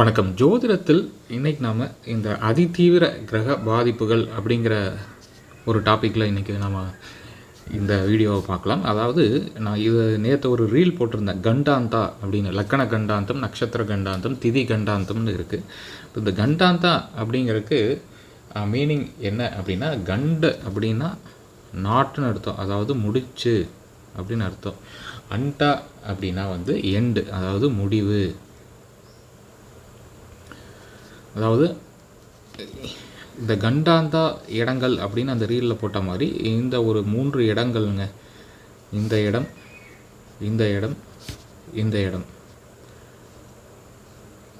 வணக்கம். ஜோதிடத்தில் இன்றைக்கி நாம் இந்த அதிதீவிர கிரக பாதிப்புகள் அப்படிங்கிற ஒரு டாப்பிக்கில் இன்றைக்கி நம்ம இந்த வீடியோவை பார்க்கலாம். அதாவது நான் இது நேற்று ஒரு ரீல் போட்டிருந்தேன். கண்டாந்தா அப்படின்னு. லக்கண கண்டாந்தம் நட்சத்திர கண்டாந்தம் திதி கண்டாந்தம்னு இருக்குது இப்போ இந்த கண்டாந்தா அப்படிங்கிறதுக்கு மீனிங் என்ன அப்படின்னா கண்டு அப்படின்னா நாட்டுன்னு அர்த்தம். அதாவது முடிச்சு அப்படின்னு அர்த்தம். அண்டா அப்படின்னா வந்து எண்டு அதாவது முடிவு. அதாவது இந்த கண்டாந்தா இடங்கள் அப்படின்னு அந்த ரீலில் போட்ட மாதிரி இந்த ஒரு மூன்று இடங்கள்ங்க. இந்த இடம் இந்த இடம் இந்த இடம்.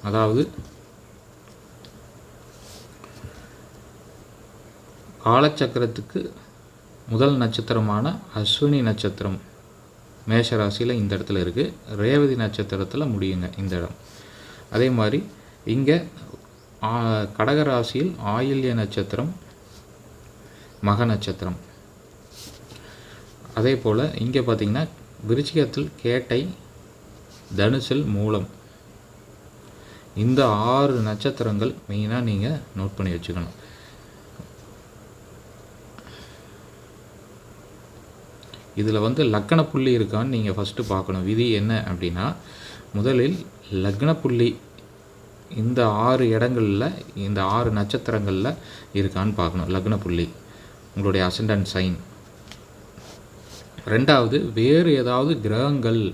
அதாவது காலச்சக்கரத்துக்கு முதல் நட்சத்திரமான அஸ்வினி நட்சத்திரம் மேஷராசியில் இந்த இடத்துல இருக்குது ரேவதி நட்சத்திரத்தில் முடியுங்க இந்த இடம். அதே மாதிரி இங்கே கடகராசியில் ஆயில்ய நட்சத்திரம் மக நட்சத்திரம். அதே போல் இங்கே பார்த்தீங்கன்னா விருச்சிகத்தில் கேட்டை தனுசில் மூலம். இந்த ஆறு நட்சத்திரங்கள் மெயினாக நீங்கள் நோட் பண்ணி வச்சுக்கணும். இதில் வந்து லக்கண புள்ளி இருக்கான்னு நீங்கள் ஃபஸ்ட்டு பார்க்கணும். விதி என்ன அப்படின்னா முதலில் லக்ன புள்ளி இந்த ஆறு இடங்களில் இந்த ஆறு நட்சத்திரங்களில் இருக்கான்னு பார்க்கணும். லக்ன புள்ளி உங்களுடைய அசண்டன்ட் சைன் ரெண்டாவது வேறு ஏதாவது கிரகங்கள்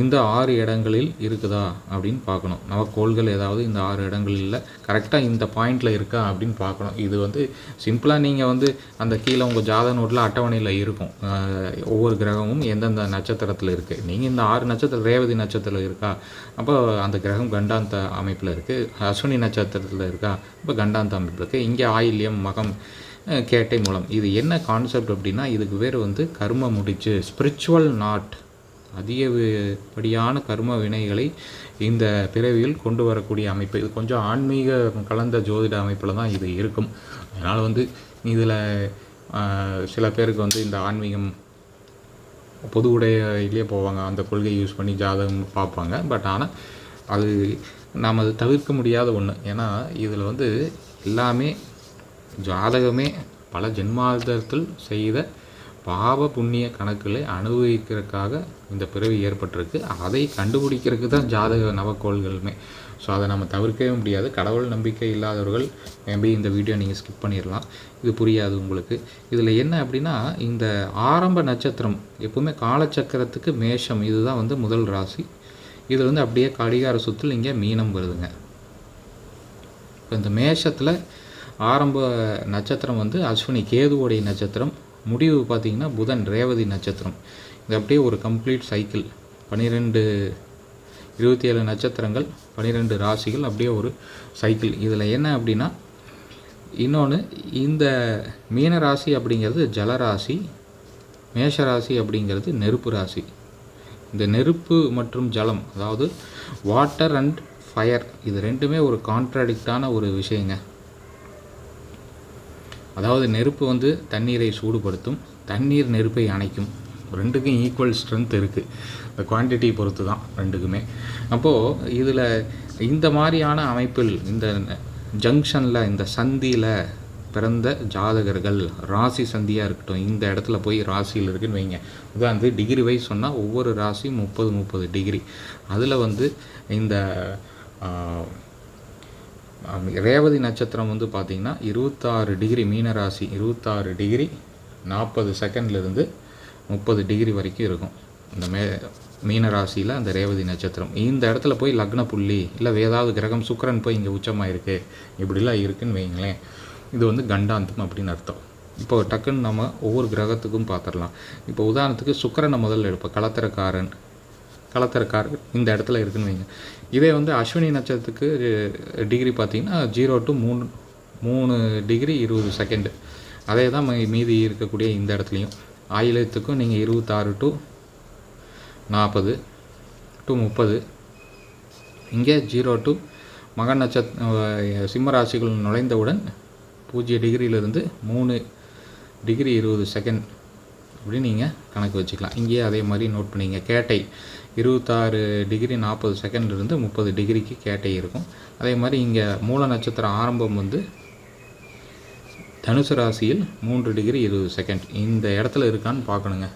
இந்த ஆறு இடங்களில் இருக்குதா அப்படின்னு பார்க்கணும். நவக்கோள்கள் ஏதாவது இந்த ஆறு இடங்களில் கரெக்டாக இந்த பாயிண்டில் இருக்கா அப்படின்னு பார்க்கணும். இது வந்து சிம்பிளாக நீங்கள் வந்து அந்த கீழே உங்கள் ஜாத நோட்டில் அட்டவணையில் இருக்கும். ஒவ்வொரு கிரகமும் எந்தெந்த நட்சத்திரத்தில் இருக்குது நீங்கள் இந்த ஆறு நட்சத்திரம் ரேவதி நட்சத்திரத்தில் இருக்கா? அப்போ அந்த கிரகம் கண்டாந்த அமைப்பில் இருக்குது அஸ்வினி நட்சத்திரத்தில் இருக்கா? இப்போ கண்டாந்த அமைப்பில் இருக்குது இங்கே ஆயில்யம் மகம் கேட்டை மூலம். இது என்ன கான்செப்ட் அப்படின்னா இதுக்கு பேர் வந்து கர்ம முடிச்சு ஸ்பிரிச்சுவல் நாட் அதிகப்படியான கர்ம வினைகளை இந்த பிறவியில் கொண்டு வரக்கூடிய அமைப்பு. இது கொஞ்சம் ஆன்மீக கலந்த ஜோதிட அமைப்பில் தான் இது இருக்கும். அதனால் வந்து இதில் சில பேருக்கு வந்து இந்த ஆன்மீகம் பொது உடையிலே போவாங்க. அந்த கொள்கையை யூஸ் பண்ணி ஜாதகம் பார்ப்பாங்க. பட் ஆனால் அது நாம் அது தவிர்க்க முடியாத ஒன்று ஏன்னா இதில் வந்து எல்லாமே ஜாதகமே பல ஜென்மாதத்தில் செய்த பாவ புண்ணிய கணக்குகளை அனுபவிக்கிறதுக்காக இந்த பிறவி ஏற்பட்டிருக்கு. அதை கண்டுபிடிக்கிறதுக்கு தான் ஜாதக நவக்கோள்களுமே. ஸோ அதை நம்ம தவிர்க்கவே முடியாது. கடவுள் நம்பிக்கை இல்லாதவர்கள் மேபி இந்த வீடியோ நீங்கள் ஸ்கிப் பண்ணிடலாம் இது புரியாது உங்களுக்கு. இதில் என்ன அப்படின்னா இந்த ஆரம்ப நட்சத்திரம் எப்போவுமே காலச்சக்கரத்துக்கு மேஷம் இதுதான் வந்து முதல் ராசி. இதில் வந்து அப்படியே கடிகார சுற்றில் இங்கே மீனம் வருதுங்க. இப்போ இந்த மேஷத்தில் ஆரம்ப நட்சத்திரம் வந்து அஸ்வினி கேதுவோடைய நட்சத்திரம் முடிவு பார்த்திங்கன்னா புதன் ரேவதி நட்சத்திரம். இது அப்படியே ஒரு கம்ப்ளீட் சைக்கிள் பன்னிரெண்டு இருபத்தி ஏழு நட்சத்திரங்கள் பன்னிரெண்டு ராசிகள் அப்படியே ஒரு சைக்கிள் இதில் என்ன அப்படின்னா இன்னொன்று இந்த மீன ராசி அப்படிங்கிறது ஜலராசி மேஷராசி அப்படிங்கிறது நெருப்பு ராசி. இந்த நெருப்பு மற்றும் ஜலம் அதாவது வாட்டர் அண்ட் ஃபயர் இது ரெண்டுமே ஒரு கான்ட்ராடிக்டான ஒரு விஷயங்க. அதாவது நெருப்பு வந்து தண்ணீரை சூடுபடுத்தும் தண்ணீர் நெருப்பை அணைக்கும். ரெண்டுக்கும் ஈக்குவல் ஸ்ட்ரென்த் இருக்குது இந்த குவான்டிட்டி பொறுத்து தான் ரெண்டுக்குமே. அப்போது இதில் இந்த மாதிரியான அமைப்பில் இந்த ஜங்ஷனில் இந்த சந்தியில் பிறந்த ஜாதகர்கள் ராசி சந்தியாக இருக்கட்டும் இந்த இடத்துல போய் ராசியில் இருக்குன்னு வைங்க. உதாரணத்து டிகிரி வைஸ் சொன்னால் ஒவ்வொரு ராசி முப்பது முப்பது டிகிரி அதில் வந்து இந்த ரேவதி நட்சத்திரம் வந்து பார்த்திங்கன்னா இருபத்தாறு டிகிரி மீனராசி இருபத்தாறு டிகிரி நாற்பது செகண்ட்லேருந்து முப்பது டிகிரி வரைக்கும் இருக்கும். இந்த மே மீனராசியில் அந்த ரேவதி நட்சத்திரம். இந்த இடத்துல போய் லக்ன புள்ளி இல்லை ஏதாவது கிரகம் சுக்கரன் போய் இங்கே உச்சமாக இருக்குது இப்படிலாம் இருக்குதுன்னு வைங்களேன். இது வந்து கண்டாந்தம் அப்படின்னு அர்த்தம். இப்போ டக்குன்னு நம்ம ஒவ்வொரு கிரகத்துக்கும் பார்த்துடலாம் இப்போ உதாரணத்துக்கு சுக்கரனை முதல்ல எடுப்போம். கலத்திரக்காரன் கலத்திரக்காரன் இந்த இடத்துல இருக்குன்னு வைங்க. இதே வந்து அஸ்வினி நட்சத்திரத்துக்கு டிகிரி பார்த்திங்கன்னா ஜீரோ டு மூணு மூணு டிகிரி இருபது செகண்டு அதே தான் மீதி இருக்கக்கூடிய இந்த இடத்துலையும். ஆயிலத்துக்கும் நீங்கள் இருபத்தாறு டு நாற்பது டு முப்பது. இங்கே ஜீரோ டு மக நட்சத் சிம்ம ராசிகள் நுழைந்தவுடன் பூஜ்ஜிய டிகிரியிலிருந்து மூணு டிகிரி இருபது செகண்ட் அப்படின்னு நீங்கள் கணக்கு வச்சுக்கலாம். இங்கேயே அதே மாதிரி நோட் பண்ணிங்க. கேட்டை. இருபத்தாறு டிகிரி நாற்பது செகண்ட்லேருந்து முப்பது டிகிரிக்கு கேட்டை இருக்கும். அதே மாதிரி இங்கே மூல நட்சத்திரம் ஆரம்பம் வந்து தனுசு ராசியில் மூன்று டிகிரி இருபது செகண்ட். இந்த இடத்துல இருக்கான்னு பார்க்கணுங்க.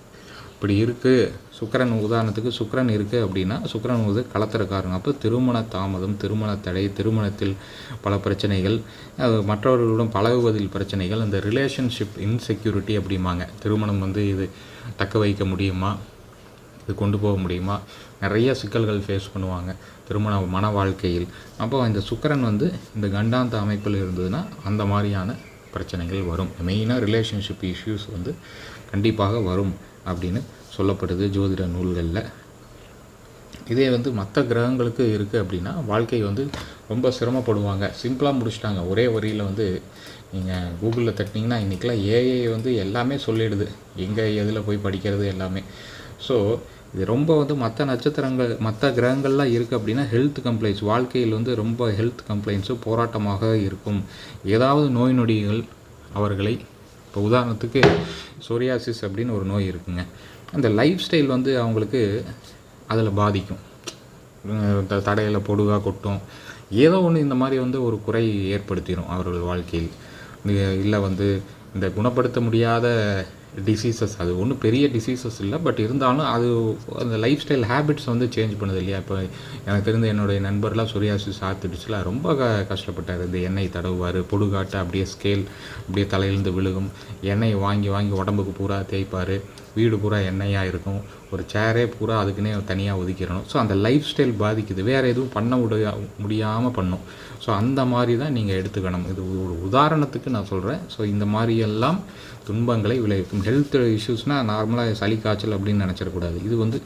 இப்படி இருக்குது சுக்கரன் உதாரணத்துக்கு சுக்கரன் இருக்குது அப்படின்னா சுக்கரன் வந்து கலத்திரக்காரங்க அப்போ திருமண தாமதம் திருமண தடை திருமணத்தில் பல பிரச்சனைகள் அது மற்றவர்களுடன் பழகுவதில் பிரச்சனைகள் அந்த ரிலேஷன்ஷிப் இன்செக்யூரிட்டி அப்படிம்பாங்க. திருமணம் வந்து இது தக்க வைக்க முடியுமா? இது கொண்டு போக முடியுமா? நிறைய சிக்கல்கள் ஃபேஸ் பண்ணுவாங்க. திருமண மன வாழ்க்கையில். அப்போ இந்த சுக்கரன் வந்து இந்த கண்டாந்த அமைப்பில் இருந்ததுன்னா அந்த மாதிரியான பிரச்சனைகள் வரும். மெயினாக ரிலேஷன்ஷிப் இஷ்யூஸ் வந்து கண்டிப்பாக வரும் அப்படின்னு சொல்லப்படுது ஜோதிட நூல்களில். இதே வந்து மற்ற கிரகங்களுக்கு இருக்குது அப்படின்னா வாழ்க்கை வந்து ரொம்ப சிரமப்படுவாங்க. சிம்பிளாக முடிச்சிட்டாங்க. ஒரே வரியில் வந்து நீங்கள் கூகுளில் தட்டினீங்கன்னா இன்றைக்கெலாம் ஏஐ வந்து எல்லாமே சொல்லிடுது. எங்கே எதில் போய் படிக்கிறது எல்லாமே. ஸோ இது ரொம்ப வந்து மற்ற நட்சத்திரங்கள் மற்ற கிரகங்கள்லாம் இருக்குது அப்படின்னா ஹெல்த் கம்ப்ளைண்ட்ஸ் வாழ்க்கையில் வந்து ரொம்ப ஹெல்த் கம்ப்ளைண்ட்ஸும் போராட்டமாக இருக்கும். ஏதாவது நோய் நொடிகள் அவர்களை இப்போ உதாரணத்துக்கு சோரியாசிஸ் அப்படின்னு ஒரு நோய் இருக்குங்க. அந்த லைஃப் ஸ்டைல் வந்து அவங்களுக்கு அதில் பாதிக்கும். தடையில் பொடுகாக கொட்டும். ஏதோ ஒன்று இந்த மாதிரி வந்து ஒரு குறை ஏற்படுத்திடும் அவர்கள் வாழ்க்கையில். இல்லை வந்து இந்த குணப்படுத்த முடியாத டிசீசஸ் அது ஒன்றும் பெரிய டிசீசஸ் இல்லை பட் இருந்தாலும் அது அந்த லைஃப் ஸ்டைல் ஹேபிட்ஸ் வந்து சேஞ்ச் பண்ணுது இல்லையா? இப்போ எனக்கு தெரிந்த என்னுடைய நண்பர்லாம் சொரியாசிஸ் ஆத்துடுச்சுல ரொம்ப க கஷ்டப்பட்டார். இந்த எண்ணெய் தடவுவார் பொடுகாட்டை அப்படியே ஸ்கேல் அப்படியே தலையிலேருந்து விழுகும். எண்ணெய் வாங்கி வாங்கி உடம்புக்கு பூரா தேய்ப்பார். வீடு பூரா எண்ணெயாக இருக்கும். ஒரு சேரே பூரா அதுக்குன்னே தனியாக ஒதுக்கிடணும். ஸோ அந்த லைஃப் ஸ்டைல் பாதிக்குது. வேறு எதுவும் பண்ண முடியா முடியாமல் பண்ணும். ஸோ அந்த மாதிரி தான் நீங்கள் எடுத்துக்கணும். இது ஒரு உதாரணத்துக்கு நான் சொல்கிறேன் ஸோ இந்த மாதிரியெல்லாம் துன்பங்களை விளைவிக்கும். ஹெல்த் இஷ்யூஸ்னால் நார்மலாக சளி காய்ச்சல் அப்படின்னு நினச்சிடக்கூடாது. இது வந்து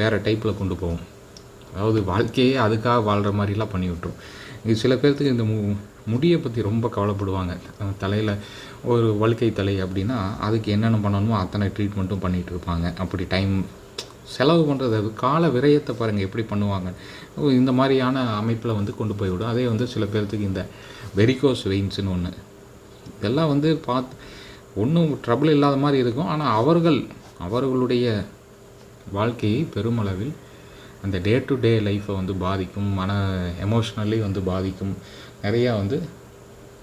வேறு டைப்பில் கொண்டு போகும். அதாவது வாழ்க்கையே அதுக்காக வாழ்கிற மாதிரிலாம் பண்ணி விட்டுரும் இது சில பேர்த்துக்கு இந்த மு முடியை பற்றி ரொம்ப கவலைப்படுவாங்க. தலையில் ஒரு வழுக்கை தலை அப்படின்னா அதுக்கு என்னென்ன பண்ணணுமோ அத்தனை ட்ரீட்மெண்ட்டும் பண்ணிகிட்டு இருப்பாங்க அப்படி டைம் செலவு பண்ணுறது அது. கால விரயத்தை பாருங்கள் எப்படி பண்ணுவாங்க. இந்த மாதிரியான அமைப்பில் வந்து கொண்டு போய் விடும். அதே வந்து சில பேர்த்துக்கு இந்த வெரிகோஸ் வெயின்ஸ்னு ஒன்று இதெல்லாம் வந்து பார்த்து ஒன்றும் ட்ரபிள் இல்லாத மாதிரி இருக்கும். ஆனால் அவர்கள் அவர்களுடைய வாழ்க்கையை பெருமளவில் அந்த டே டு டே லைஃப்பை வந்து பாதிக்கும். மன எமோஷ்னலி வந்து பாதிக்கும். நிறையா வந்து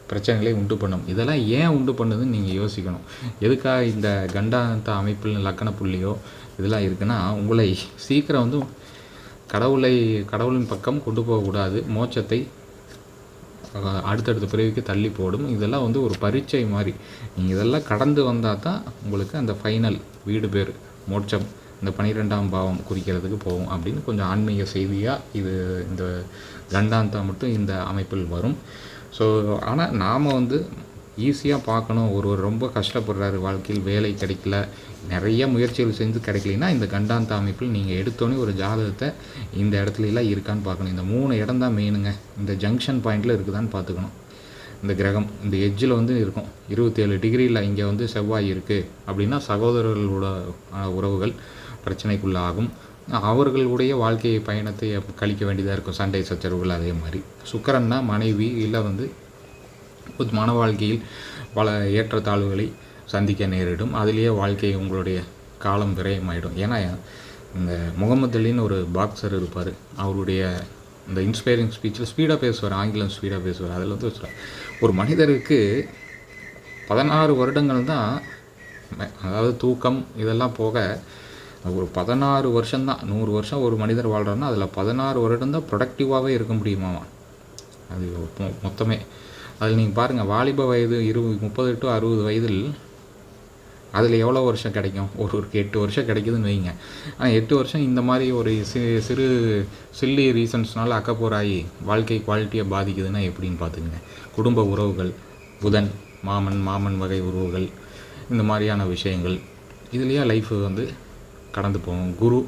பிரச்சனைகளை உண்டு பண்ணும். இதெல்லாம் ஏன் உண்டு பண்ணுதுன்னு நீங்கள் யோசிக்கணும். எதுக்காக இந்த கண்டாந்த அமைப்பில் லக்கண புள்ளியோ இதெல்லாம் இருக்குன்னா உங்களை சீக்கிரம் வந்து கடவுளை கடவுளின் பக்கம் கொண்டு போகக்கூடாது. மோட்சத்தை அடுத்தடுத்த பிறவிக்கு தள்ளி போடும். இதெல்லாம் வந்து ஒரு பரீட்சை மாதிரி. நீங்கள் இதெல்லாம் கடந்து வந்தால் தான் உங்களுக்கு அந்த ஃபைனல் வீடு பேர் மோட்சம் இந்த பனிரெண்டாம் பாவம் குறிக்கிறதுக்கு போகும் அப்படின்னு கொஞ்சம் ஆன்மீக செய்தியாக இது இந்த கண்டாந்தா மட்டும் இந்த அமைப்பில் வரும். ஸோ ஆனால் நாம் வந்து ஈஸியாக பார்க்கணும். ஒருவர் ரொம்ப கஷ்டப்படுறாரு. வாழ்க்கையில் வேலை கிடைக்கல. நிறைய முயற்சிகள் செஞ்சு கிடைக்கலைன்னா இந்த கண்டாந்த அமைப்பில் நீங்கள் எடுத்தோன்னே ஒரு ஜாதகத்தை இந்த இடத்துல எல்லாம் இருக்கான்னு பார்க்கணும். இந்த மூணு இடம் தான் மெயினுங்க இந்த ஜங்ஷன் பாயிண்டில் இருக்குதான்னு பார்த்துக்கணும். இந்த கிரகம் இந்த எஜ்ஜில் வந்து இருக்கும். இருபத்தேழு டிகிரியில் இங்கே வந்து செவ்வாய் இருக்குது அப்படின்னா சகோதரர்களோட உறவுகள் பிரச்சனைக்குள்ளாகும். அவர்களுடைய வாழ்க்கை பயணத்தை கழிக்க வேண்டியதாக இருக்கும். சண்டை சச்சரவுகள் அதே மாதிரி. சுக்கரன்னா மனைவி இல்லை வந்து மன வாழ்க்கையில் பல ஏற்றத்தாழ்வுகளை சந்திக்க நேரிடும். அதிலேயே வாழ்க்கை உங்களுடைய காலம் விரயமாயிடும். ஏன்னா இந்த முகமது அலின்னு ஒரு பாக்ஸர் இருப்பார். அவருடைய இந்த இன்ஸ்பைரிங் ஸ்பீச்சில் ஸ்பீடாக பேசுவார். ஆங்கிலம் ஸ்பீடாக பேசுவார். அதில் வந்து சொல்றார், ஒரு மனிதருக்கு பதினாறு வருடங்கள் தான் அதாவது தூக்கம் இதெல்லாம் போக ஒரு பதினாறு வருஷம்தான். நூறு வருஷம் ஒரு மனிதர் வாழ்கிறாருன்னா அதில் பதினாறு வருடம் தான் ப்ரொடக்டிவாகவே இருக்க முடியுமாமா அது மொத்தமே. அதில் நீங்கள் பாருங்கள் வாலிப வயது இருபது முப்பது டு அறுபது வயதில் அதில் எவ்வளோ வருஷம் கிடைக்கும்? ஒரு ஒரு எட்டு வருஷம் கிடைக்குதுன்னு வைங்க. ஆனால் எட்டு வருஷம் இந்த மாதிரி ஒரு சிறு சிறு சில்லி ரீசன்ஸ்னால அக்கப்போராகி வாழ்க்கை குவாலிட்டியை பாதிக்குதுன்னா எப்படின்னு பார்த்துக்குங்க. குடும்ப உறவுகள் புதன் மாமன் மாமன் வகை உறவுகள் இந்த மாதிரியான விஷயங்கள். இதுலேயே லைஃப் வந்து கடந்து போகும். குரு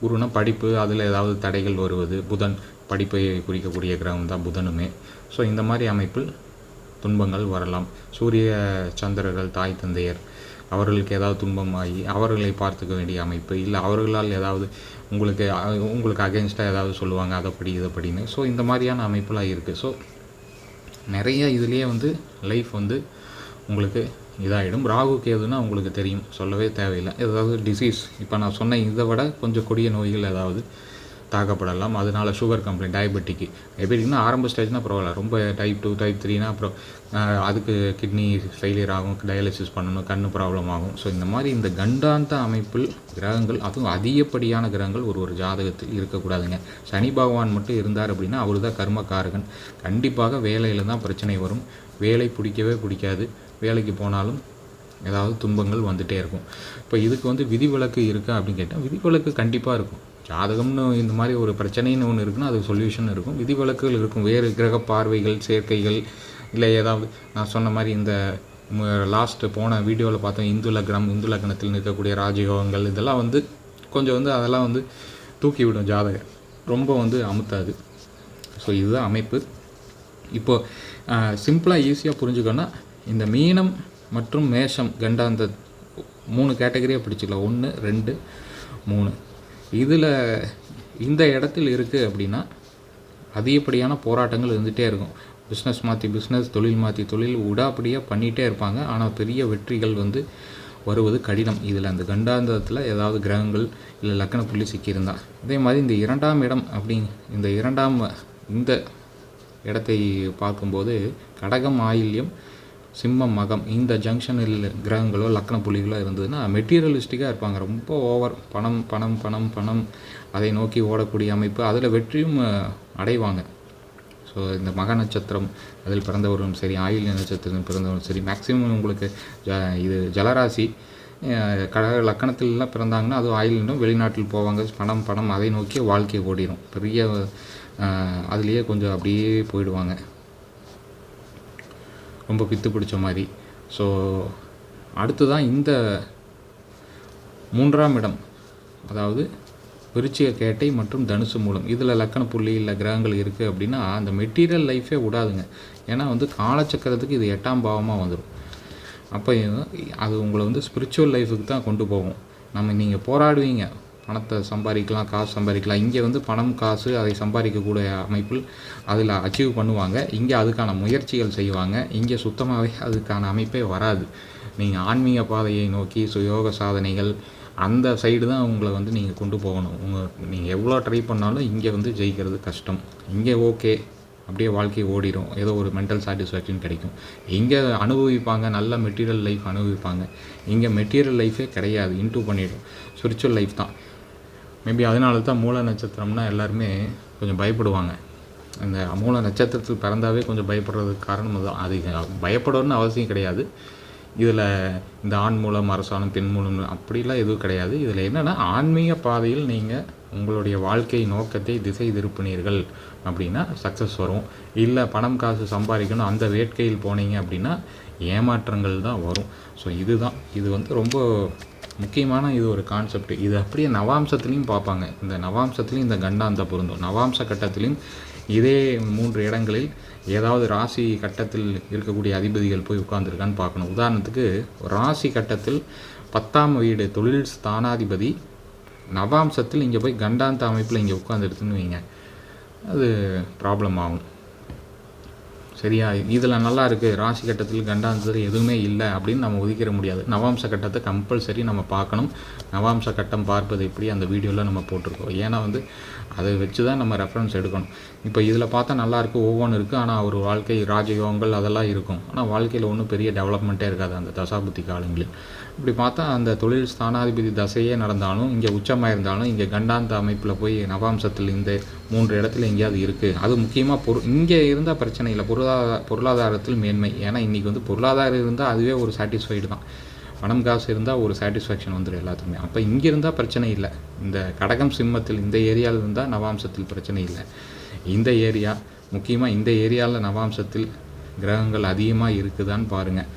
குருனா படிப்பு அதில் ஏதாவது தடைகள் வருவது புதன் படிப்பை குறிக்கக்கூடிய கிரகம் தான் புதனுமே. ஸோ இந்த மாதிரி அமைப்பில் துன்பங்கள் வரலாம். சூரிய சந்திரர்கள் தாய் தந்தையர் அவர்களுக்கு ஏதாவது துன்பமாகி அவர்களை பார்த்துக்க வேண்டிய அமைப்பு இல்லை அவர்களால் ஏதாவது உங்களுக்கு உங்களுக்கு அகேன்ஸ்டாக ஏதாவது சொல்லுவாங்க அதை படி இதை படின்னு. ஸோ இந்த மாதிரியான அமைப்பெலாம் இருக்குது ஸோ நிறைய இதுலேயே வந்து லைஃப் வந்து உங்களுக்கு இதாகிடும் ராகு கேதுன்னா உங்களுக்கு தெரியும். சொல்லவே தேவையில்லை. ஏதாவது டிசீஸ் இப்போ நான் சொன்ன இதை விட கொஞ்சம் கொடிய நோய்கள் ஏதாவது தாக்கப்படலாம். அதனால் சுகர் கம்ப்ளைண்ட் டயபெட்டிக்கு டயபெட்டிக்னா ஆரம்ப ஸ்டேஜ்னா பரவாயில்ல. ரொம்ப டைப் டூ டைப் த்ரீனா அப்புறம் அதுக்கு கிட்னி ஃபெயிலியர் ஆகும் டயாலிசிஸ் பண்ணணும் கண் ப்ராப்ளம் ஆகும். ஸோ இந்த மாதிரி இந்த கண்டாந்த அமைப்பில் கிரகங்கள் அதுவும் அதிகப்படியான கிரகங்கள் ஒரு ஒரு ஜாதகத்தில் இருக்கக்கூடாதுங்க. சனி பகவான் மட்டும் இருந்தார் அப்படின்னா அவர் தான் கர்மக்காரகன். கண்டிப்பாக வேலையில் தான் பிரச்சனை வரும். வேலை பிடிக்கவே பிடிக்காது. வேலைக்கு போனாலும் ஏதாவது துன்பங்கள் வந்துகிட்டே இருக்கும். இப்போ இதுக்கு வந்து விதிவிலக்கு இருக்கா அப்படின்னு கேட்டால் விதிவிலக்கு கண்டிப்பாக இருக்கும். ஜாதகம்னு இந்த மாதிரி ஒரு பிரச்சனைன்னு ஒன்று இருக்குன்னா அது சொல்யூஷன் இருக்கும். விதிவிலக்குகள் இருக்கும். வேறு கிரக பார்வைகள் சேர்க்கைகள் இல்லை ஏதாவது நான் சொன்ன மாதிரி இந்த லாஸ்ட்டு போன வீடியோவில் பார்த்தோம் இந்து லக்னம் இந்து லக்னத்தில் நிற்கக்கூடிய ராஜயோகங்கள் இதெல்லாம் வந்து கொஞ்சம் வந்து அதெல்லாம் வந்து தூக்கி விடும் ஜாதகம் ரொம்ப வந்து அமுத்தாது. ஸோ இதுதான் அமைப்பு. இப்போது சிம்பிளாக ஈஸியாக புரிஞ்சுக்கணும்னா இந்த மீனம் மற்றும் மேஷம் கண்டாந்த மூணு கேட்டகரியாக பிடிச்சிக்கலாம். ஒன்று ரெண்டு மூணு. இதில் இந்த இடத்தில் இருக்குது அப்படின்னா அதிகப்படியான போராட்டங்கள் இருந்துகிட்டே இருக்கும். பிஸ்னஸ் மாற்றி பிஸ்னஸ் தொழில் மாற்றி தொழில் உடாப்படியாக பண்ணிகிட்டே இருப்பாங்க. ஆனால் பெரிய வெற்றிகள் வந்து வருவது கடினம். இதில் அந்த கண்டாந்தத்தில் ஏதாவது கிரகங்கள் இல்லை லக்கண புள்ளி சிக்கியிருந்தா. அதே மாதிரி இந்த இரண்டாம் இடம் அப்படி இந்த இரண்டாம் இந்த இடத்தை பார்க்கும்போது கடகம் ஆயில்யம் சிம்மம் மகம் இந்த ஜங்ஷனில் கிரகங்களோ லக்ன புலிகளோ இருந்ததுன்னா மெட்டீரியலிஸ்டிக்காக இருப்பாங்க. ரொம்ப ஓவர் பணம் பணம் பணம் பணம். அதை நோக்கி ஓடக்கூடிய அமைப்பு அதில் வெற்றியும் அடைவாங்க. ஸோ இந்த மக நட்சத்திரம் அதில் பிறந்தவரும் சரி ஆயில் நட்சத்திரம் பிறந்தவரும் சரி மேக்ஸிமம் உங்களுக்கு ஜ இது ஜலராசி கடக லக்கணத்திலலாம் பிறந்தாங்கன்னா அது ஆயிலும் வெளிநாட்டில் போவாங்க. பணம் பணம் அதை நோக்கி வாழ்க்கை ஓடிடும் பெரிய அதுலேயே கொஞ்சம் அப்படியே போயிடுவாங்க. ரொம்ப பித்து பிடிச்ச மாதிரி. ஸோ அடுத்ததான் இந்த மூன்றாம் இடம். அதாவது விருச்சிக கேட்டை மற்றும் தனுசு மூலம். இதில் லக்கண புள்ளி இல்லை கிரகங்கள் இருக்குது அப்படின்னா அந்த மெட்டீரியல் லைஃபே விடாதுங்க. ஏன்னா வந்து காலச்சக்கரத்துக்கு இது எட்டாம் பாவமாக வந்துடும் அப்போ அது உங்களை வந்து ஸ்பிரிச்சுவல் லைஃபுக்கு தான் கொண்டு போகும். நம்ம நீங்கள் போராடுவீங்க. பணத்தை சம்பாதிக்கலாம் காசு சம்பாதிக்கலாம். இங்கே வந்து பணம் காசு அதை சம்பாதிக்கக்கூடிய அமைப்பில் அதில் அச்சீவ் பண்ணுவாங்க. இங்கே அதுக்கான முயற்சிகள் செய்வாங்க. இங்கே சுத்தமாகவே அதுக்கான அமைப்பே வராது. நீங்கள் ஆன்மீக பாதையை நோக்கி சுயோக சாதனைகள் அந்த சைடு தான் உங்களை வந்து நீங்கள் கொண்டு போகணும். உங்கள் நீங்கள் எவ்வளோ ட்ரை பண்ணாலும் இங்கே வந்து ஜெயிக்கிறது கஷ்டம். இங்கே ஓகே அப்படியே வாழ்க்கை ஓடிடும் ஏதோ ஒரு மென்டல் சாட்டிஸ்ஃபேக்ஷன் கிடைக்கும். இங்கே அனுபவிப்பாங்க. நல்ல மெட்டீரியல் லைஃப் அனுபவிப்பாங்க. இங்கே மெட்டீரியல் லைஃபே கிடையாது. இன்டூ பண்ணிடும். ஸ்பிரிச்சுவல் லைஃப் தான். மேபி அதனால தான் மூல நட்சத்திரம்னா எல்லாருமே கொஞ்சம் பயப்படுவாங்க. அந்த மூல நட்சத்திரத்தில் பிறந்தாவே கொஞ்சம் பயப்படுறதுக்கு காரணம் தான் அது பயப்படணும்னு அவசியம் கிடையாது. இதில் இந்த ஆண் மூலம் அரசாணம் பெண் மூலம் அப்படிலாம் எதுவும் கிடையாது. இதில் என்னென்னா ஆன்மீக பாதையில் நீங்கள் உங்களுடைய வாழ்க்கை நோக்கத்தை திசை திருப்பினீர்கள் அப்படின்னா சக்ஸஸ் வரும். இல்லை பணம் காசு சம்பாதிக்கணும் அந்த வேட்கையில் போனீங்க அப்படின்னா ஏமாற்றங்கள் தான் வரும். ஸோ இதுதான். இது வந்து ரொம்ப முக்கியமான இது ஒரு கான்செப்ட் இது அப்படியே நவாம்சத்துலேயும் பார்ப்பாங்க. இந்த நவாம்சத்துலேயும் இந்த கண்டாந்த பொருந்தும். நவாம்ச கட்டத்திலையும் இதே மூன்று இடங்களில் ஏதாவது ராசி கட்டத்தில் இருக்கக்கூடிய அதிபதிகள் போய் உட்கார்ந்துருக்கான்னு பார்க்கணும். உதாரணத்துக்கு ராசி கட்டத்தில் பத்தாம் வீடு தொழில் ஸ்தானாதிபதி நவாம்சத்தில் இங்கே போய் கண்டாந்த அமைப்பில் இங்கே உட்காந்துருக்குன்னு வைங்க. அது ப்ராப்ளம் ஆகும். சரியா இதில் நல்லா இருக்குது ராசி கட்டத்தில் கண்டாந்தது எதுவுமே இல்லை அப்படின்னு நம்ம ஒதுக்கிற முடியாது. நவாம்ச கட்டத்தை கம்பல்சரி நம்ம பார்க்கணும். நவாம்ச கட்டம் பார்ப்பது எப்படி அந்த வீடியோவில் நம்ம போட்டிருக்கோம். ஏன்னா வந்து அதை வச்சு தான் நம்ம ரெஃபரன்ஸ் எடுக்கணும். இப்போ இதில் பார்த்தா நல்லாயிருக்கு ஒவ்வொன்றும் ஒவ்வொன்று இருக்குது ஆனால் ஒரு வாழ்க்கை ராஜயோகங்கள் அதெல்லாம் இருக்கும். ஆனால் வாழ்க்கையில் ஒன்றும் பெரிய டெவலப்மெண்ட்டே இருக்காது அந்த தசாபுத்தி காலங்களில். இப்படி பார்த்தா அந்த தொழில் ஸ்தானாதிபதி தசையே நடந்தாலும் இங்கே உச்சமாக இருந்தாலும் இங்கே கண்டாந்த அமைப்பில் போய் நவாம்சத்தில் இந்த மூன்று இடத்துல எங்கேயாவது இருக்குது அது முக்கியமாக பொரு இங்கே இருந்தால் பிரச்சனை இல்லை. பொருளாதார பொருளாதாரத்தில் மேன்மை. ஏன்னா இன்றைக்கி வந்து பொருளாதாரம் இருந்தால் அதுவே ஒரு சாட்டிஸ்ஃபைடு தான். பணம் காசு இருந்தால் ஒரு சாட்டிஸ்ஃபேக்ஷன் வந்துடும் எல்லாத்துக்குமே. அப்போ இங்கே இருந்தால் பிரச்சனை இல்லை. இந்த கடகம் சிம்மத்தில் இந்த ஏரியாவில் இருந்தால் நவாம்சத்தில் பிரச்சனை இல்லை. இந்த ஏரியா முக்கியமாக இந்த ஏரியாவில் நவாம்சத்தில் கிரகங்கள் அதிகமாக இருக்குதான்னு பாருங்கள்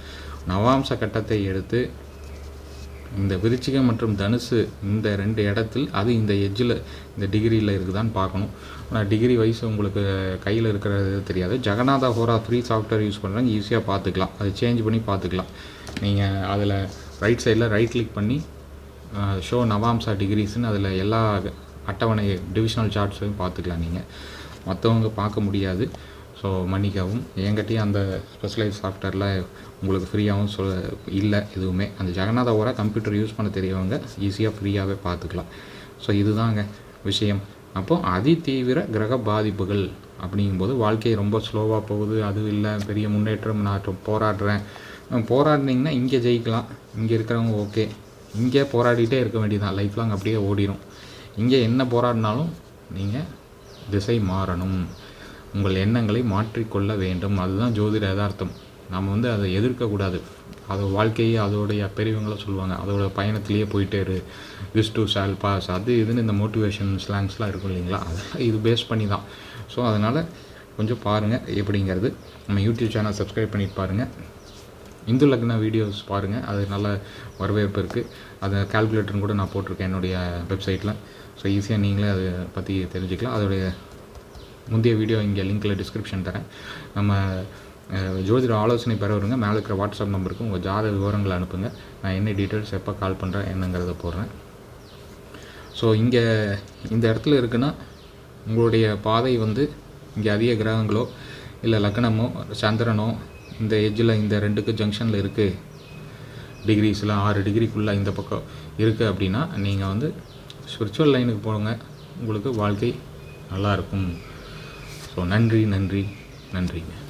நவாம்ச கட்டத்தை எடுத்து இந்த விருச்சிகம் மற்றும் தனுசு இந்த ரெண்டு இடத்தில் அது இந்த எஜ்ஜில் இந்த டிகிரியில் இருக்குதான்னு பார்க்கணும். ஆனால் டிகிரி வைஸ் உங்களுக்கு கையில் இருக்கிறது தெரியாது. Jagannatha Hora free software use பண்ணுறாங்க ஈஸியாக பார்த்துக்கலாம். அது சேஞ்ச் பண்ணி பார்த்துக்கலாம். நீங்கள் அதில் ரைட் சைடில் ரைட் கிளிக் பண்ணி ஷோ நவாம்சா டிகிரிஸ்ன்னு அதில் எல்லா அட்டவணை டிவிஷனல் சார்ட்ஸையும் பார்த்துக்கலாம் நீங்கள் மற்றவங்க பார்க்க முடியாது. ஸோ மன்னிக்கவும். என்கிட்டயும் அந்த ஸ்பெஷலைஸ் சாஃப்ட்வேரில் உங்களுக்கு ஃப்ரீயாகவும் சொல்ல இல்லை எதுவுமே. அந்த ஜெகநாத ஓரா கம்ப்யூட்டர் யூஸ் பண்ண தெரியவங்க ஈஸியாக ஃப்ரீயாகவே பார்த்துக்கலாம் ஸோ இதுதாங்க விஷயம். அப்போது அதிதீவிர கிரக பாதிப்புகள் அப்படிங்கும்போது வாழ்க்கை ரொம்ப ஸ்லோவாக போகுது. அது இல்லை பெரிய முன்னேற்றம் நான் போராடுறேன். போராடினீங்கன்னா இங்கே ஜெயிக்கலாம். இங்கே இருக்கிறவங்க ஓகே இங்கே போராடிட்டே இருக்க வேண்டியதான் லைஃப் லாங் அப்படியே ஓடிடும் இங்கே என்ன போராடினாலும் நீங்கள் திசை மாறணும். உங்கள் எண்ணங்களை மாற்றிக்கொள்ள வேண்டும். அதுதான் ஜோதிட யதார்த்தம். நம்ம வந்து அதை எதிர்க்கக்கூடாது. அது வாழ்க்கையே அதோடைய பெரியவங்களாம் சொல்லுவாங்க. அதோட பயணத்திலேயே போயிட்டே இரு. யூஸ் டு ஷால் பாஸ் அது இதுன்னு இந்த மோட்டிவேஷன் ஸ்லாங்ஸ்லாம் இருக்கும் இல்லைங்களா? அதெல்லாம் இது பேஸ் பண்ணி தான் ஸோ அதனால் கொஞ்சம் பாருங்கள் எப்படிங்கிறது நம்ம யூடியூப் சேனல் சப்ஸ்கிரைப் பண்ணிட்டு பாருங்கள் இந்து லக்ன வீடியோஸ் பாருங்கள் அது நல்ல வரவேற்பு இருக்குது அதை கால்குலேட்டர்னு கூட நான் போட்டிருக்கேன் என்னுடைய வெப்சைட்டில் ஸோ ஈஸியாக நீங்களே அதை பற்றி தெரிஞ்சுக்கலாம். அதோடைய முந்தைய வீடியோ இங்கே லிங்க்கில் டிஸ்கிரிப்ஷன் தரேன். நம்ம ஜோதிட ஆலோசனை பெறவருங்க மேலே இருக்கிற வாட்ஸ்அப் நம்பருக்கு உங்கள் ஜாத விவரங்களை அனுப்புங்க. நான் என்ன டீட்டெயில்ஸ் எப்போ கால் பண்ணுறேன் என்னங்கிறத போடுறேன். ஸோ இங்கே இந்த இடத்துல இருக்குன்னா உங்களுடைய பாதை வந்து இங்கே அதிக கிரகங்களோ இல்லை லக்னமோ சந்திரனோ இந்த எஜ்ஜில் இந்த ரெண்டுக்கு ஜங்ஷனில் இருக்குது டிகிரிஸில் ஆறு டிகிரிக்குள்ளே இந்த பக்கம் இருக்குது அப்படின்னா நீங்கள் வந்து ஸ்பிரிச்சுவல் லைனுக்கு போங்க உங்களுக்கு வாழ்க்கை நல்லாயிருக்கும் ஸோ நன்றி நன்றி நன்றிங்க.